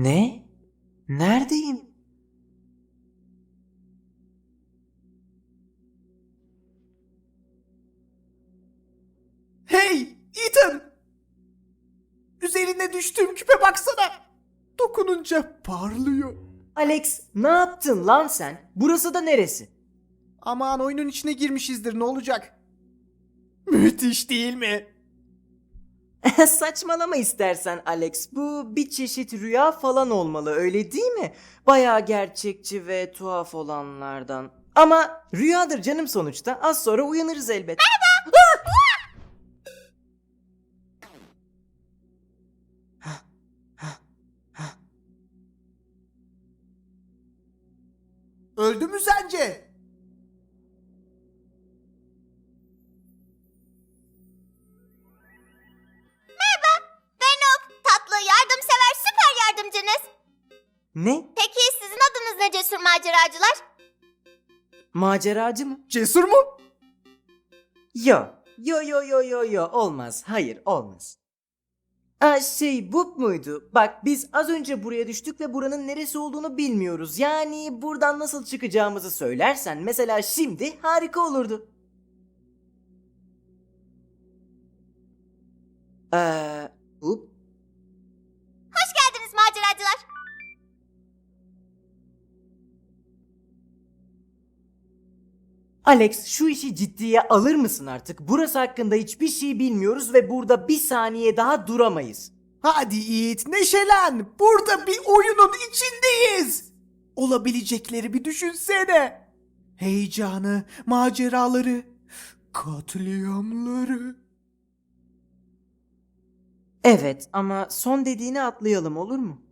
Ne? Neredeyim? Hey Ethan! Üzerine düştüğüm küpe baksana. Dokununca parlıyor. Alex ne yaptın lan sen? Burası da neresi? Aman oyunun içine girmişizdir ne olacak? Müthiş değil mi? Saçmalama istersen Alex. Bu bir çeşit rüya falan olmalı öyle değil mi? Bayağı gerçekçi ve tuhaf olanlardan. Ama rüyadır canım sonuçta. Az sonra uyanırız elbet. Öldü mü sence? Ne? Peki sizin adınız ne cesur maceracılar? Maceracı mı? Cesur mu? Yo. Yo yo yo yo yo olmaz. Hayır olmaz. Aa, şey bu muydu? Bak biz az önce buraya düştük ve buranın neresi olduğunu bilmiyoruz. Yani buradan nasıl çıkacağımızı söylersen mesela şimdi harika olurdu. Eee Alex şu işi ciddiye alır mısın artık? Burası hakkında hiçbir şey bilmiyoruz ve burada bir saniye daha duramayız. Hadi Yiğit neşelen. Burada bir oyunun içindeyiz. Olabilecekleri bir düşünsene. Heyecanı, maceraları, katliamları. Evet ama son dediğini atlayalım olur mu?